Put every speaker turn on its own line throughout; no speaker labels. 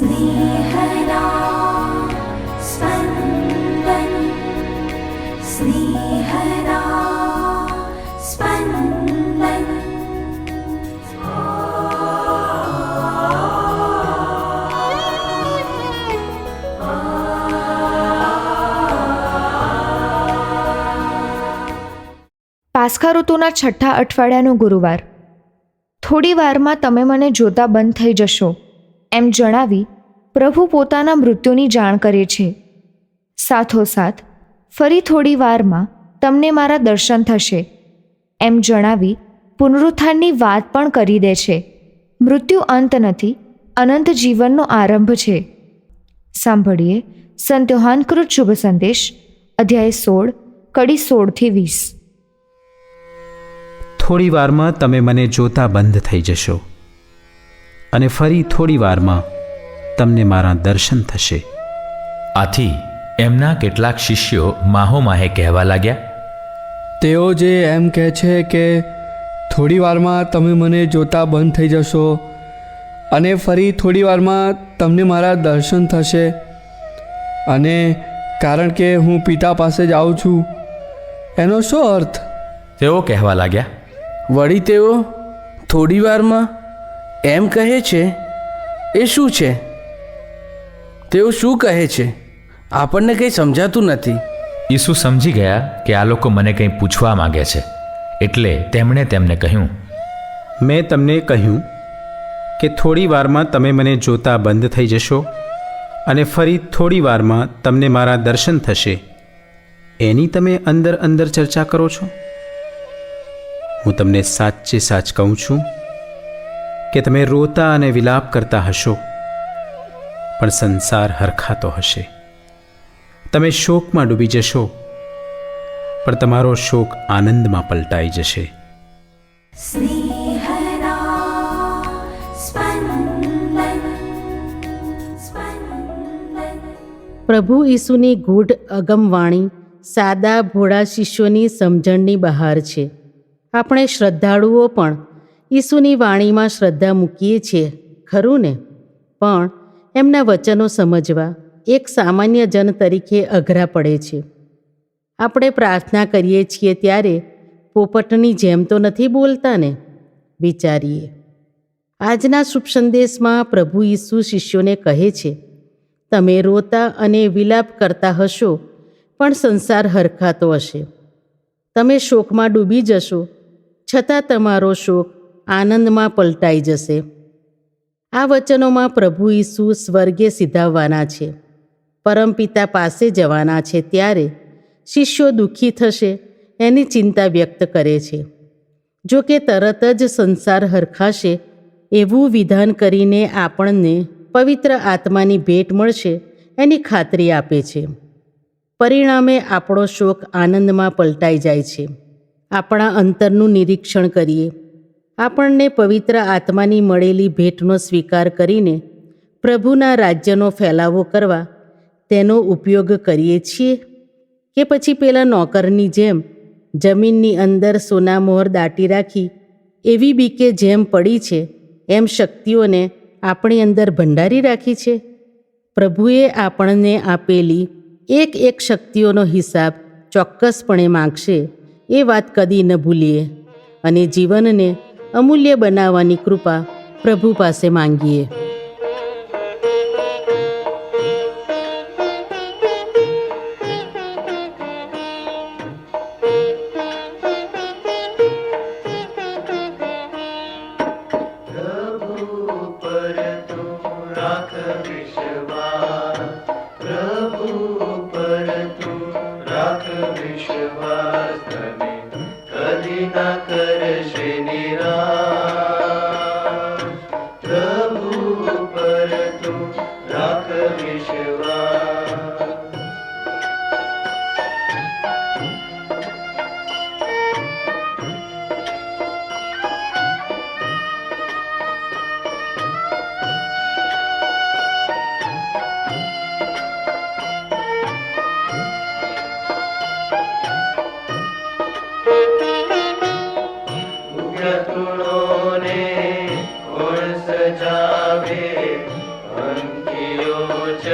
स्नेहदा स्पन्दन् स्नेहदा स्पन्दन्
પાસ્ખા ઋતુના છઠ્ઠા અઠવાડિયાનો ગુરુવાર થોડી વારમાં તમે મને જોતા બંધ થઈ જશો એમ જણાવી પ્રભુ પોતાના મૃત્યુની જાણ કરે છે. સાથોસાથ, ફરી થોડી વારમાં તમને મારા દર્શન થશે. એમ જણાવી પુનરુત્થાનની વાત પણ કરી દે છે. મૃત્યુ અંત નથી, અનંત જીવનનો આરંભ છે. સાંભળીએ સંત યોહાનકૃત શુભ સંદેશ, અધ્યાય સોળ, કડી સોળથી વીસ.
થોડી વારમાં તમે મને જોતા બંધ થઈ જશો. અને ફરી થોડી વારમાં તમને મારા દર્શન થશે.
આથી એમના કેટલાક શિષ્યો માહોમાહે કહેવા લાગ્યા
તેઓ જે એમ કહે છે કે થોડી વારમાં તમે મને જોતા બંધ થઈ જશો અને ફરી થોડી વારમાં તમને મારા દર્શન થશે અને કારણ કે હું પિતા પાસે જ આવું છું એનો શું અર્થ?
તેઓ કહેવા લાગ્યા
વળી તેઓ થોડી વારમાં એમ કહે છે એ શું છે? તેઓ શું કહે છે? આપણને કંઈ સમજાતું નથી.
ઈસુ સમજી ગયા કે આ લોકો મને કંઈ પૂછવા માંગે છે એટલે તેમણે તેમને કહ્યું
મેં તમને કહ્યું કે થોડી વારમાં તમે મને જોતા બંધ થઈ જશો અને ફરી થોડી વારમાં તમને મારા દર્શન થશે. એની તમે અંદર અંદર ચર્ચા કરો છો? હું તમને સાચે સાચ કહું છું કે તમે રોતા અને વિલાપ કરતા હશો પણ સંસાર હરખાતો હશે. તમે શોકમાં ડૂબી જશો પણ તમારો શોક આનંદમાં પલટાઈ જશે.
પ્રભુ ઈસુની ગૂઢ અગમવાણી સાદા ભોળા શિષ્યોની સમજણની બહાર છે. આપણે શ્રદ્ધાળુઓ પણ ઈસુની વાણીમાં શ્રદ્ધા મૂકીએ છીએ, ખરું ને? પણ એમના વચનો સમજવા એક સામાન્ય જન તરીકે અઘરા પડે છે. આપણે પ્રાર્થના કરીએ છીએ ત્યારે પોપટની જેમ તો નથી બોલતા ને? વિચારીએ. આજના શુભ સંદેશમાં પ્રભુ ઈસુ શિષ્યોને કહે છે, તમે રોતા અને વિલાપ કરતા હશો, પણ સંસાર હરખાતો હશે. તમે શોકમાં ડૂબી જશો, છતાં તમારો શોક આનંદમાં પલટાઈ જશે. આ વચનોમાં પ્રભુ ઈસુ સ્વર્ગે સીધાવવાના છે. પરમપિતા પાસે જવાના છે ત્યારે શિષ્યો દુઃખી થશે, એની ચિંતા વ્યક્ત કરે છે. જો કે તરત જ સંસાર હરખાશે, એવું વિધાન કરીને આપણને પવિત્ર આત્માની ભેટ મળશે, એની ખાતરી આપે છે. પરિણામે આપણો શોક આનંદમાં પલટાઈ જાય છે. આપણા અંતરનું નિરીક્ષણ કરીએ. આપણને પવિત્ર આત્માની મળેલી ભેટનો સ્વીકાર કરીને પ્રભુના રાજ્યનો ફેલાવો કરવા તેનો ઉપયોગ કરીએ છીએ કે પછી પેલા નોકરની જેમ જમીનની અંદર સોનામોહર દાટી રાખી એવી બીકે જેમ પડી છે, એમ શક્તિઓને આપણી અંદર ભંડારી રાખી છે. પ્રભુએ આપણને આપેલી એક એક શક્તિઓનો હિસાબ ચોક્કસપણે માગશે એ વાત કદી ન ભૂલીએ અને જીવનને અમૂલ્ય બનાવવાની કૃપા પ્રભુ પાસે માંગીએ.
शिवा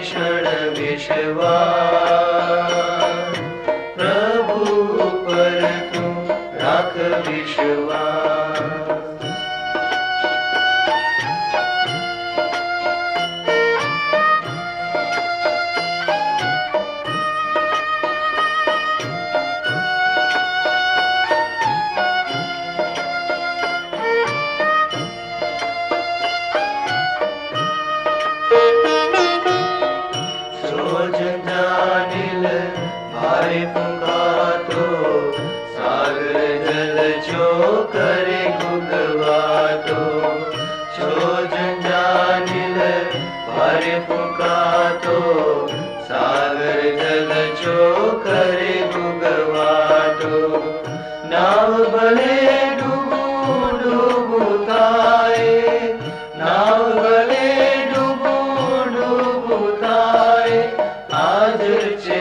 विषु સાગર જલ જો કરે ડૂબવાટો નાવ ભલે ડૂબું ડૂબું થાય નાવ ભલે ડૂબું ડૂબું થાય હાજર છે